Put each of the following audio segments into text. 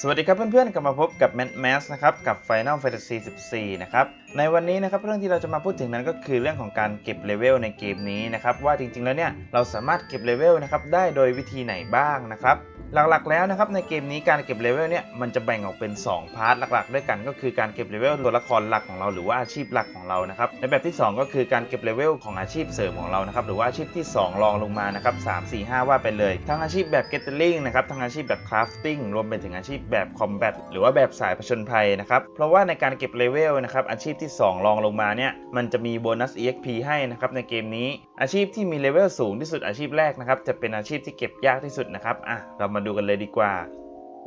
สวัสดีครับเพื่อนๆ กลับมาพบกับ Mad Max นะครับ กับ Final Fantasy 14 นะครับ ในวันนี้นะครับเรื่องที่เราจะมาพูดถึงนั้นก็คือเรื่องของการเก็บเลเวลในเกมนี้นะครับ ว่าจริงๆแล้วเนี่ย เราสามารถเก็บเลเวลนะครับได้โดยวิธีไหนบ้างนะครับ หลักๆแล้วนะครับในเกมนี้การเก็บเลเวลเนี่ยมันจะแบ่งออกเป็น 2 พาร์ทหลักๆ ด้วยกันก็คือการเก็บเลเวลตัวละครหลักของเราหรือว่าอาชีพหลักของเรานะครับในแบบที่ 2 ก็คือการเก็บเลเวลของอาชีพเสริมของเรานะครับหรือว่าอาชีพที่ 2 รองลงมานะครับ3 4 5ว่าไปเลย ทั้งอาชีพแบบ Gathering นะครับทั้งอาชีพแบบ Crafting รวมไปถึงอาชีพแบบ Combat หรือว่าแบบสายผจญภัยนะครับเพราะว่าในการเก็บเลเวลนะครับอาชีพที่ 2 รองลงมาเนี่ยมันจะมีโบนัส EXP ให้นะครับในเกมนี้ อาชีพที่มีเลเวลสูงที่สุดอาชีพแรกนะครับจะเป็นอาชีพที่เก็บยากที่สุดนะครับอะเรามาาดูกันเลยดีกว่า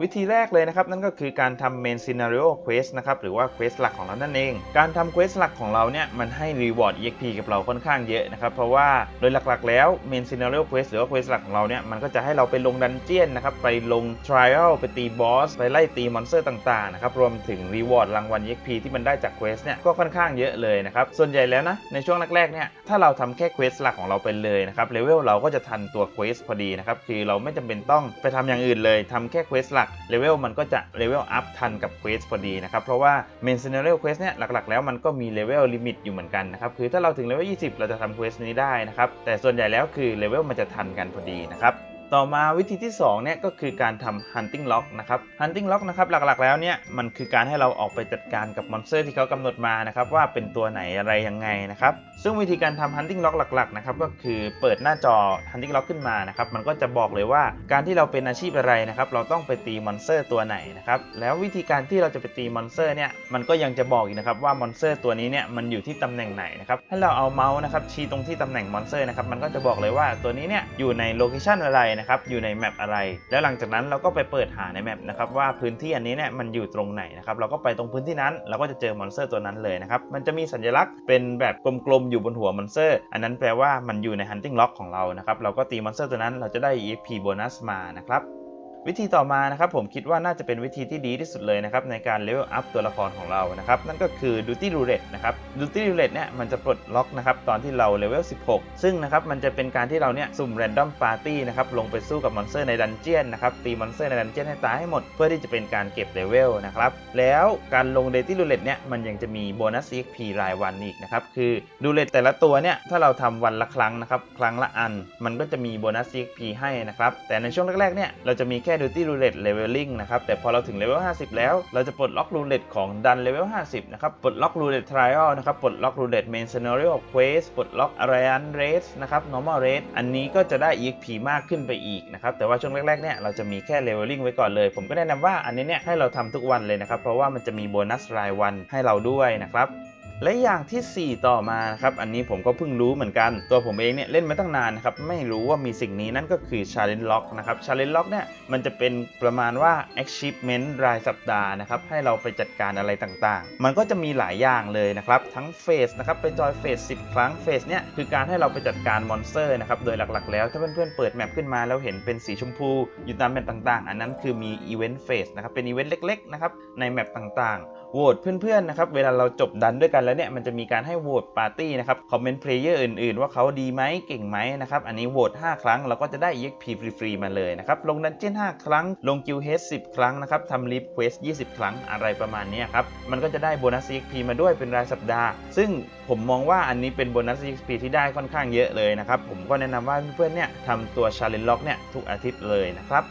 วิธีแรกเลยนะครับ นั่นก็คือการทำ main scenario quest นะครับ หรือว่า quest หลักของเรานั่นเอง การทำ quest หลักของเราเนี่ย มันให้ reward exp กับเราค่อนข้างเยอะนะครับ เพราะว่าโดยหลักๆ แล้ว main scenario quest หรือว่า quest หลักของเราเนี่ย มันก็จะให้เราไปลงดันเจียนนะครับ ไปลง trial ไปตีบอส ไปไล่ตีมอนสเตอร์ต่างๆ นะครับ รวมถึง reward รางวัล exp ที่มันได้จาก quest เนี่ย ก็ค่อนข้างเยอะเลยนะครับ ส่วนใหญ่แล้วนะ ในช่วงแรกๆ เนี่ย ถ้าเราทำแค่ quest หลักของเราไปเลยนะครับ เลเวลเราก็จะทันตัว quest พอดีนะครับ คือเราไม่จำเป็นต้องไปทำอย่างอื่นเลยทำแค่ quest หลักเลเวลมันก็จะเลเวลอัพทันกับเควสพอดีนะครับ เพราะว่าเมนเซนเนอร์เควสเนี่ยหลักๆ แล้วมันก็มีเลเวลลิมิตอยู่เหมือนกันนะครับคือถ้าเราถึงเลเวล20 เราจะทำเควสนี้ได้นะครับแต่ส่วนใหญ่แล้วคือเลเวลมันจะทันกันพอดีนะครับ ต่อมาวิธีที่2เนี่ยก็คือการทำ hunting lock นะครับ hunting lock นะครับหลักๆ แล้วเนี่ยมันคือการให้เราออกไปจัดการกับมอนสเตอร์ที่เขากำหนดมานะครับว่าเป็นตัวไหนอะไรยังไงนะครับซึ่งวิธีการทำ hunting lock หลักๆนะครับก็คือเปิดหน้าจอ hunting lock ขึ้นมานะครับมันก็จะบอกเลยว่าการที่เราเป็นอาชีพอะไรนะครับเราต้องไปตีมอนสเตอร์ตัวไหนนะครับแล้ววิธีการที่เราจะไปตีมอนสเตอร์เนี่ยมันก็ยังจะบอกอีกนะครับว่ามอนสเตอร์ตัวนี้เนี่ยมันอยู่ที่ตำแหน่งไหนนะครับให้เราเอาเมาส์นะครับชี้ตรงที่ตำแหน่งมอนสเตอร์นะครับมันก็จะบอกเลยว่าตัวนี้เนี่ยอยู่ในโลเคชันอะไรนะครับอยู่ในแมปอะไร แล้วหลังจากนั้นเราก็ไปเปิดหาในแมปนะครับว่าพื้นที่อันนี้เนี่ยมันอยู่ตรงไหนนะครับเราก็ไปตรงพื้นที่นั้นเราก็จะเจอมอนสเตอร์ตัวนั้นเลยนะครับมันจะมีสัญลักษณ์เป็นแบบกลมๆอยู่บนหัวมอนสเตอร์ อันนั้นแปลว่ามันอยู่ใน hunting log ของเรานะครับเราก็ตีมอนสเตอร์ตัวนั้นเราจะได้ EXP โบนัสมานะครับ วิธีต่อมานะครับผมคิดว่าน่าจะเป็นวิธีที่ดีที่สุดเลยนะครับในการเลเวลอัพตัวละครของเรานะครับนั่นก็คือ Duty Roulette นะครับ Duty Roulette เนี่ยมันจะปลดล็อกนะครับตอนที่เราเลเวล 16 ซึ่งนะครับมันจะเป็นการที่เราเนี่ยสุ่ม Random Party นะครับลงไปสู้กับมอนสเตอร์ในดันเจียนนะครับตีมอนสเตอร์ในดันเจียนให้ตายให้หมด เพื่อที่จะเป็นการเก็บเลเวลนะครับแล้วการลง Duty Roulette เนี่ยมันยังจะมีโบนัส EXP รายวันอีกนะครับคือ Roulette แต่ละตัวเนี่ยถ้าเราทำวันละครั้งนะครับครั้งละอัน มันก็จะมีโบนัส EXP ให้นะครับแต่ในช่วงแรกๆเนี่ยเราจะมีแค่ Duty Roulette Leveling นะครับแต่พอเราถึงเลเวล50 แล้ว เราจะปลดล็อก Roulette ของดันเลเวล50 นะครับ ปลดล็อก Roulette Trial นะครับ ปลดล็อก Roulette Main Scenario Quest ปลดล็อก Aryan Race นะครับ Normal Race อันนี้ก็จะได้ EXP มากขึ้นไปอีกนะครับ แต่ว่าช่วงแรกๆเนี่ยเราจะมีแค่ Leveling ไว้ก่อนเลย ผมก็แนะนำว่าอันนี้เนี่ยให้เราทำทุกวันเลยนะครับ เพราะว่ามันจะมีโบนัสรายวันให้เราด้วยนะครับ และอย่างทีสี่ 4 ต่อมานะครับอันนี้ผมก็เพิ่งรู้เหมือนกัน ตัวผมเองเนี่ยเล่นมาตั้งนานนะครับไม่รู้ว่ามีสิ่งนี้นั่นก็คือ Challenge Lock นะครับ Challenge Lock เนี่ยมันจะเป็นประมาณว่า Achievement รายสัปดาห์นะครับให้เราไปจัดการอะไรต่างๆ มันก็จะมีหลายอย่างเลยนะครับทั้งเฟสนะครับไปจอยเฟส10 ครั้งเฟสเนี่ยคือการให้เราไปจัดการมอนสเตอร์นะครับโดยหลักๆ แล้วถ้าเพื่อนๆเปิดแมปขึ้นมาแล้วเห็นเป็นสีชมพูอยู่ตามแมปต่างๆ อันนั้นคือมีอีเวนต์เฟสนะครับเป็นอีเวนต์เล็กๆนะครับในแมปต่างๆโหวตเพื่อนๆนะครับเวลาเราจบดันด้วยกันแล้วแล้วเนี่ยมันจะมีการให้โหวตปาร์ตี้นะครับคอมเมนต์เพลเยอร์อื่น ๆ ว่าเขาดีไหมเก่งไหมนะครับอันนี้โหวต5 ครั้งเราก็จะได้ EXP ฟรีๆมาเลยนะครับลงดันเจี้ยน5ครั้ง ลงกิลเฮด10 ครั้งนะครับทำรีเควส20 ครั้งอะไรประมาณนี้ครับมันก็จะได้โบนัส EXP มาด้วยเป็นรายสัปดาห์ ซึ่งผมมองว่าอันนี้เป็นโบนัส EXP ที่ได้ค่อนข้างเยอะเลยนะครับผมก็แนะนำว่าเพื่อนๆเนี่ยทำตัว Challenge Log เนี่ยทุกอาทิตย์เลยนะครับ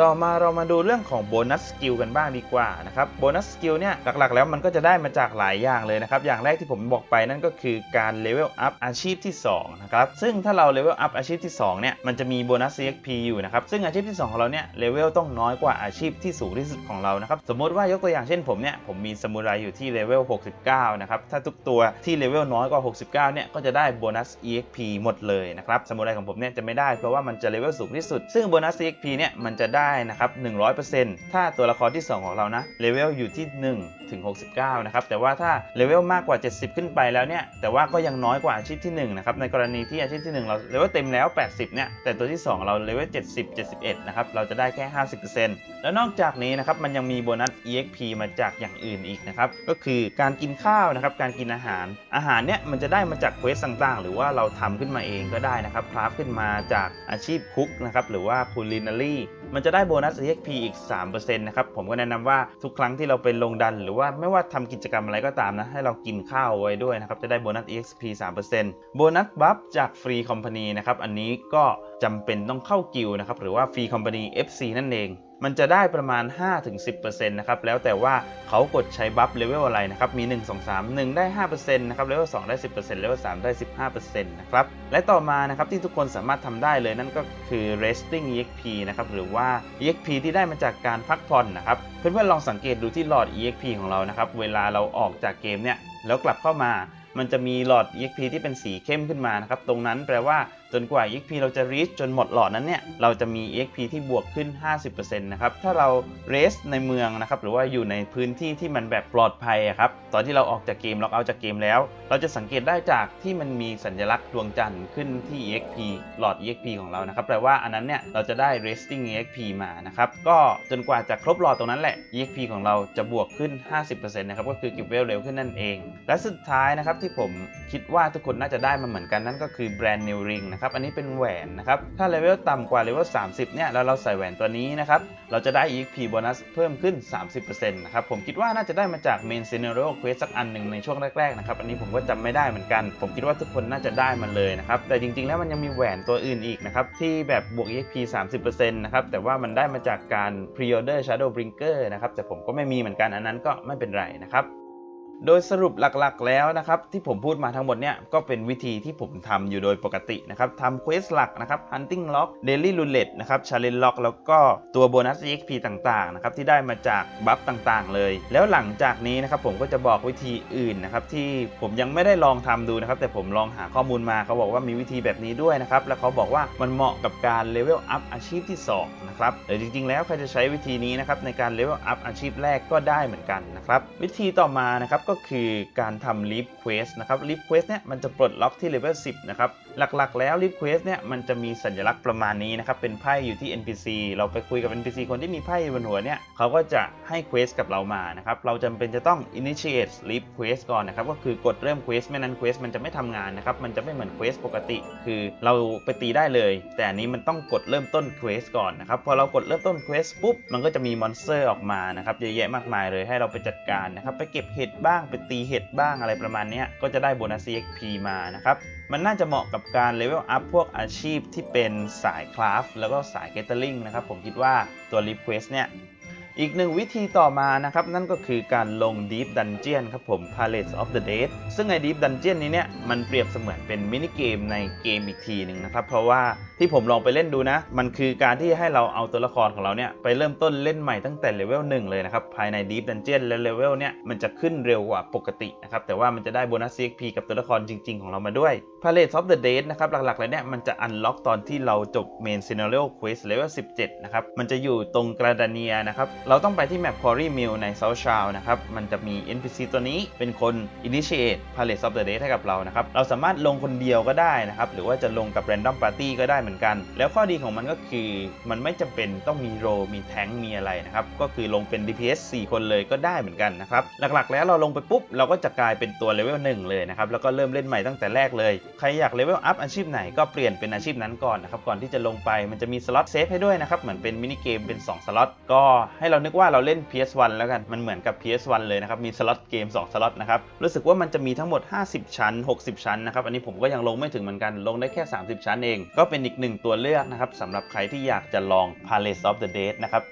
ต่อมาเรามาดูเรื่องของโบนัสสกิลกันบ้างดีกว่านะครับโบนัสสกิลเนี่ยหลักๆ แล้วมันก็จะได้มาจากหลายอย่างเลยนะครับ อย่างแรกที่ผมบอกไปนั่นก็คือการเลเวลอัพอาชีพที่2นะครับซึ่งถ้าเราเลเวลอัพอาชีพที่2เนี่ยมันจะมีโบนัส CXP อยู่นะครับซึ่งอาชีพที่ 2 ของเราเนี่ยเลเวลต้องน้อยกว่าอาชีพที่สูงที่สุดของเรานะครับสมมติว่ายกตัวอย่างเช่นผมเนี่ยผมมีสมุไรอยู่ที่เลเวล69นะครับถ้าทุกตัวที่เลเวลน้อยกว่า 69เนี่ยก็จะได้โบนัส EXP หมดเลยนะครับสมุไรของผมเนี่ยจะไม่ได้เพราะว่ามันจะเลเวลสูงที่สุดซึ่งโบนัส CXP เนี่ยมันจะได้ได้นะครับ 100%ถ้าตัวละครที่ 2 ของเรานะเลเวลอยู่ที่1ถึง69 นะครับ แต่ว่าถ้าเลเวลมากกว่า 70 ขึ้นไปแล้วเนี่ย แต่ว่าก็ยังน้อยกว่าอาชีพที่1นะครับ ในกรณีที่อาชีพที่ 1 เราเลเวลเต็มแล้ว 80 เนี่ย แต่ตัวที่ 2 เราเลเวล70 71 นะครับ เราจะได้แค่ 50%แล้วนอกจากนี้นะครับ มันยังมีโบนัส EXP มาจากอย่างอื่นอีกนะครับ ก็คือการกินข้าวนะครับ การกินอาหาร อาหารเนี่ยมันจะได้มาจากเควสต่างๆ หรือว่าเราทำขึ้นมาเองก็ได้นะครับ คราฟขึ้นมาจากอาชีพคุกนะครับ หรือว่า culinary มันจะได้โบนัส EXP อีก 3%นะครับ ผมก็แนะนำว่าทุกครั้งที่เราเป็นลงดัน หรือว่าไม่ว่าทำกิจกรรมอะไรก็ตามนะ ให้เรากินข้าวไว้ด้วยนะครับ จะได้โบนัส EXP 3%โบนัสบัฟจากฟรีคอมพานีนะครับ อันนี้ก็จำเป็นต้องเข้ากิลนะครับ หรือว่าฟรีคอมพานี FC นั่นเอง มันจะได้ประมาณ 5-10%นะครับ แล้วแต่ว่าเขากดใช้บัฟเลเวลอะไรนะครับ มี 1 2 3 1 ได้ 5%นะครับ เลเวล 2 ได้ 10%เลเวล 3 ได้ 15%นะครับ และต่อมานะครับที่ทุกคนสามารถทำได้เลยนั่นก็คือ resting exp นะครับ หรือว่า exp ที่ได้มาจากการพักผ่อนนะครับ เพื่อนๆลองสังเกตดูที่หลอด exp ของเรานะครับ เวลาเราออกจากเกมเนี่ย แล้วกลับเข้ามา มันจะมีหลอด exp ที่เป็นสีเข้มขึ้นมานะครับ ตรงนั้นแปลว่า จนกว่า exp เราจะ reach จนหมดหลอดนั้นเนี่ย เราจะมี exp ที่บวกขึ้น 50%นะครับ ถ้าเรา rest ในเมืองนะครับ หรือว่าอยู่ในพื้นที่ที่มันแบบปลอดภัยครับ ตอนที่เราออกจากเกมล็อกเอาจากเกมแล้ว เราจะสังเกตได้จากที่มันมีสัญลักษณ์ดวงจันทร์ขึ้นที่ exp หลอด exp ของเรานะครับ แปลว่าอันนั้นเนี่ย เราจะได้ resting exp มานะครับ ก็จนกว่าจะครบหลอดตรงนั้นแหละ exp ของเราจะบวกขึ้น 50%นะครับ ก็คือเก็บเวลเร็วขึ้นนั่นเอง และสุดท้ายนะครับที่ผมคิดว่าทุกคนน่าจะได้มาเหมือนกันนั่นก็คือ brand new ring นะครับอันนี้เป็นแหวนนะครับ ถ้าเลเวลต่ำกว่าเลเวล30 เนี่ย แล้วเราใส่แหวนตัวนี้นะครับ เราจะได้ exp โบนัสเพิ่มขึ้น 30%นะครับ ผมคิดว่าน่าจะได้มาจาก main scenario quest สักอันหนึ่งในช่วงแรกๆนะครับ อันนี้ผมก็จำไม่ได้เหมือนกัน ผมคิดว่าทุกคนน่าจะได้มันเลยนะครับ แต่จริงๆ แล้วมันยังมีแหวนตัวอื่นอีกนะครับ ที่แบบบวก exp 30%นะครับ แต่ว่ามันได้มาจากการ pre-order shadow brinker นะครับ แต่ผมก็ไม่มีเหมือนกัน อันนั้นก็ไม่เป็นไรนะครับ โดยสรุปหลักๆ แล้วนะครับที่ผมพูดมาทั้งหมดเนี่ยก็เป็นวิธีที่ผมทำอยู่โดยปกตินะครับทำเควสหลักนะครับ hunting lock daily roulette นะครับ challenge lock แล้วก็ตัวโบนัส exp ต่างๆนะครับที่ได้มาจากบัฟต่างๆ เลย แล้วหลังจากนี้นะครับผมก็จะบอกวิธีอื่นนะครับที่ผมยังไม่ได้ลองทำดูนะครับแต่ผมลองหาข้อมูลมาเขาบอกว่ามีวิธีแบบนี้ด้วยนะครับแล้วเขาบอกว่ามันเหมาะกับการเลเวลอัพอาชีพที่2นะครับแต่จริงๆ แล้วใครจะใช้วิธีนี้นะครับในการเลเวลอัพอาชีพแรกก็ได้เหมือนกันนะครับวิธีต่อมานะครับก็็คือการทำ Leap Quest นะครับ Leap Quest เนี่ยมันจะปลดล็อกที่เลเวล10 นะครับหลักๆ แล้ว Leap Quest เนี่ยมันจะมีสัญลักษณ์ประมาณนี้นะครับ เป็นไพ่อยู่ที่ NPC เราไปคุยกับ NPC คนที่มีไพ่บนหัวเนี่ยเขาก็จะให้ Quest กับเรามานะครับ เราจำเป็นจะต้อง initiate Leap Quest ก่อนนะครับ ก็คือกดเริ่ม Quest ไม่นั้น Quest มันจะไม่ทำงานนะครับ มันจะไม่เหมือน Quest ปกติ คือเราไปตีได้เลย แต่อันนี้มันต้องกดเริ่มต้น Quest ก่อนนะครับ พอเรากดเริ่มต้น Quest ปุ๊บ มันก็จะมีมอนสเตอร์ออกมานะครับ เยอะแยะมากมายเลยให้เราไปจัดการนะครับ ไปเก็บเห็ดบ้าง ไปตีเห็ดบ้างอะไรประมาณนี้ก็จะได้โบนัส EXP มานะครับ มันน่าจะเหมาะกับการเลเวลอัพพวกอาชีพที่เป็นสายคราฟแล้วก็สายเกตเตอร์ลิงนะครับ ผมคิดว่าตัว r e q u e s t เนี่ย อีกหนึ่งวิธีต่อมานะครับ นั่นก็คือการลง Deep Dungeon ครับผม Palace of the Dead ซึ่งไอ้ Deep Dungeon นี้เนี่ย มันเปรียบเสมือนเป็นมินิเกมในเกมอีกทีหนึ่งนะครับ เพราะว่า ที่ผมลองไปเล่นดูนะ มันคือการที่ให้เราเอาตัวละครของเราเนี่ยไปเริ่มต้นเล่นใหม่ตั้งแต่เลเวล1เลยนะครับภายใน Deep Dungeon และเลเวลเนี่ยมันจะขึ้นเร็วกว่าปกตินะครับแต่ว่ามันจะได้โบนัส CXP กับตัวละครจริง ๆ ของเรามาด้วย Palace of the Dead นะครับหลักๆเลยเนี่ยมันจะอันล็อกตอนที่เราจบ Main Scenario Quest Level 17นะครับมันจะอยู่ตรงกราดาเนียนะครับเราต้องไปที่แมป Quarry Mill ใน South Shao นะครับมันจะมี NPC ตัวนี้เป็นคน initiate Palace of the Dead ให้กับเรานะครับเราสามารถลงคนเดียวก็ได้นะครับหรือว่าจะลงกับ Random Party ก็ได้เหมือนกัน แล้วข้อดีของมันก็คือมันไม่จำเป็นต้องมีโรมีแทงมีอะไรนะครับ ก็คือลงเป็น DPS 4 คนเลยก็ได้เหมือนกันนะครับ หลักๆ แล้วเราลงไปปุ๊บ เราก็จะกลายเป็นตัวเลเวล1เลยนะครับ แล้วก็เริ่มเล่นใหม่ตั้งแต่แรกเลย ใครอยากเลเวลอัพอาชีพไหนก็เปลี่ยนเป็นอาชีพนั้นก่อนนะครับ ก่อนที่จะลงไปมันจะมีสล็อตเซฟให้ด้วยนะครับ เหมือนเป็นมินิเกมเป็น 2 สล็อต ก็ให้เรานึกว่าเราเล่น PS1 แล้วกัน มันเหมือนกับ PS1 เลยนะครับ มีสล็อตเกม 2 สล็อตนะครับ รู้สึกว่ามันจะมีทั้งหมด 50 ชั้น 60 ชั้นนะครับ อันนี้ผมก็ยังลงไม่ถึงเหมือนกัน ลงได้แค่ 30 ชั้นเอง ก็เป็นอีกหนึ่งตัวเลือกนะครับสำหรับใครที่อยากจะลอง Palace of the Dead นะครับ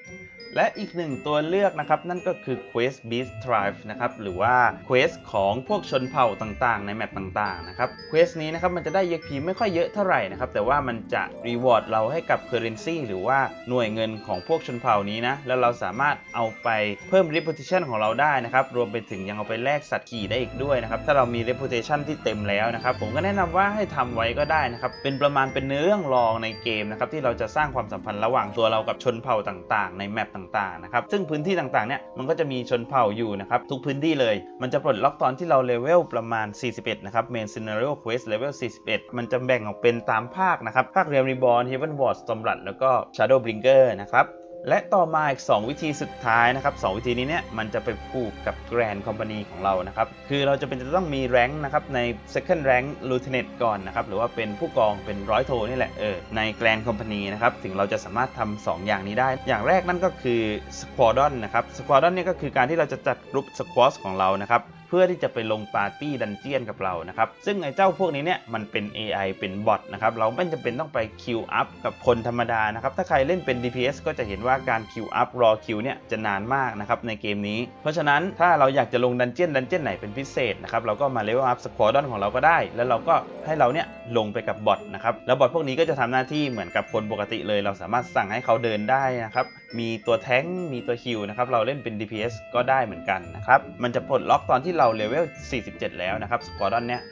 และอีกหนึ่งตัวเลือกนะครับ นั่นก็คือ Quest Beast Tribe นะครับหรือว่า Quest ของพวกชนเผ่าต่างๆ ในแมปต่างๆนะครับ Quest นี้นะครับมันจะได้ EXP ไม่ค่อยเยอะเท่าไหร่นะครับแต่ว่ามันจะ reward เราให้กับ currency หรือว่าหน่วยเงินของพวกชนเผ่านี้นะแล้วเราสามารถเอาไปเพิ่ม reputation ของเราได้นะครับรวมไปถึงยังเอาไปแลกสัตว์ขี่ได้อีกด้วยนะครับถ้าเรามี reputation ที่เต็มแล้วนะครับผมก็แนะนำว่าให้ทำไว้ก็ได้นะครับเป็นประมาณเป็นเนื้อเรื่องรองในเกมนะครับที่เราจะสร้างความสัมพันธ์ระหว่างตัวเรากับชนเผ่าต่างๆ ในแมปต่างๆนะครับซึ่งพื้นที่ต่างๆเนี่ยมันก็จะมีชนเผ่าอยู่นะครับทุกพื้นที่เลยมันจะปลดล็อกตอนที่เราเลเวลประมาณ 41 นะครับ Main Scenario Quest Level 41 มันจะแบ่งออกเป็นตามภาคนะครับภาคเรียมรีบอลเฮเวนวอร์ดสตอมรัดแล้วก็ Shadow Bringer นะครับ และต่อมาอีก 2 วิธีสุดท้ายนะครับสองวิธีนี้เนี่ยมันจะไปผูกกับ Grand Company ของเรานะครับ คือเราจะเป็นจะต้องมีแรงนะครับใน Second Rank Lieutenant ก่อนนะครับ หรือว่าเป็นผู้กองเป็นร้อยโทนี่แหละเออใน Grand Company นะครับ ถึงเราจะสามารถทำ2อย่างนี้ได้ อย่างแรกนั่นก็คือ Squadron นะครับ Squadron เนี่ยก็คือการที่เราจะจัดกลุ่ม Squad ของเรานะครับ เพื่อที่จะไปลงปาร์ตี้ดันเจียนกับเรานะครับ ซึ่งไอ้เจ้าพวกนี้เนี่ยมันเป็น AI เป็นบอทนะครับ เราไม่จำเป็นต้องไปคิวอัพกับคนธรรมดานะครับ ถ้าใครเล่นเป็น DPS ก็จะเห็นว่าการคิวอัพรอคิวเนี่ยจะนานมากนะครับในเกมนี้ เพราะฉะนั้นถ้าเราอยากจะลงดันเจียนดันเจียนไหนเป็นพิเศษนะครับเราก็มาเลเวลอัพสควอดอนของเราก็ได้ แล้วเราก็ให้เราเนี่ยลงไปกับบอทนะครับแล้วบอทพวกนี้ก็จะทำหน้าที่เหมือนกับคนปกติเลย เราสามารถสั่งให้เขาเดินได้นะครับ มีตัวแท้งมีตัวฮิวนะครับเราเล่นเป็น DPS ก็ได้เหมือนกันนะครับมันจะปลดล็อกตอนที่เราเลเวล47 แล้วนะครับสควอดอนเนี้ย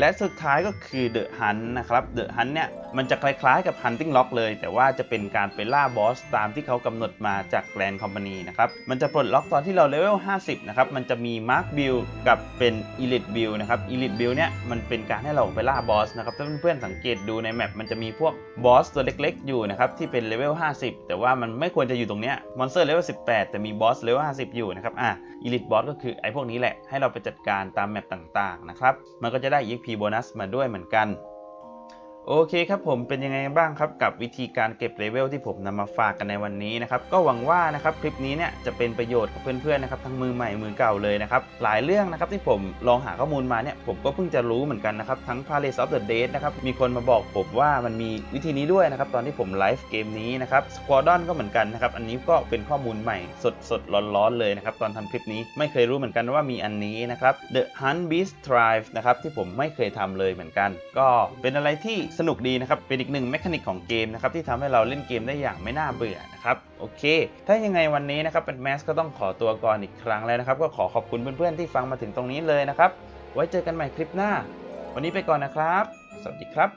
และสุดท้ายก็คือเดอะฮันนะครับเดอะฮันเนี่ยมันจะคล้ายๆกับ Hunting Lock เลย แต่ว่าจะเป็นการไปล่าบอสตามที่เขากำหนดมาจากแกรนด์คอมพานีนะครับมันจะปลดล็อกตอนที่เราเลเวล 50 นะครับ มันจะมี Mark Build กับเป็น Elite Build นะครับ Elite Build เนี่ยมันเป็นการให้เราไปล่าบอสนะครับถ้าเพื่อนๆสังเกตดูในแมปมันจะมีพวกบอสตัวเล็กๆ อยู่นะครับที่เป็นเลเวล 50 แต่ว่ามันไม่ควรจะอยู่ตรงเนี้ยมอนสเตอร์เลเวล 18 แต่มีบอสเลเวล 50 อยู่นะครับอะ Elite Boss ก็คือไอ้พวกนี้แหละให้เราไปจัดการตามแมปต่างๆนะครับมันก็จะได้ EXP โบนัสมาด้วยเหมือนกัน โอเคครับผมเป็นยังไงบ้างครับกับวิธีการเก็บเลเวลที่ผมนำมาฝากกันในวันนี้นะครับก็หวังว่านะครับคลิปนี้เนี่ยจะเป็นประโยชน์กับเพื่อนๆนะครับทั้งมือใหม่มือเก่าเลยนะครับหลายเรื่องนะครับที่ผมลองหาข้อมูลมาเนี่ยผมก็เพิ่งจะรู้เหมือนกันนะครับทั้ง Palace of the Dead นะครับมีคนมาบอกผมว่ามันมีวิธีนี้ด้วยนะครับตอนที่ผมไลฟ์เกมนี้นะครับ Squadron ก็เหมือนกันนะครับอันนี้ก็เป็นข้อมูลใหม่สดๆร้อนๆเลยนะครับตอนทำคลิปนี้ไม่เคยรู้เหมือนกันว่ามีอันนี้นะครับ The Hunt Beast Drive นะครับที่ผมไม่เคยทำเลยเหมือนกัน ก็เป็นอะไรที่สนุกดีนะครับ เป็นอีกหนึ่งแมคานิกของเกมนะครับที่ทำให้เราเล่นเกมได้อย่างไม่น่าเบื่อนะครับ โอเค ถ้ายังไงวันนี้นะครับเป็นแมสก็ต้องขอตัวก่อนอีกครั้งแล้วนะครับ ก็ขอขอบคุณเพื่อนๆที่ฟังมาถึงตรงนี้เลยนะครับ ไว้เจอกันใหม่คลิปหน้า วันนี้ไปก่อนนะครับ สวัสดีครับ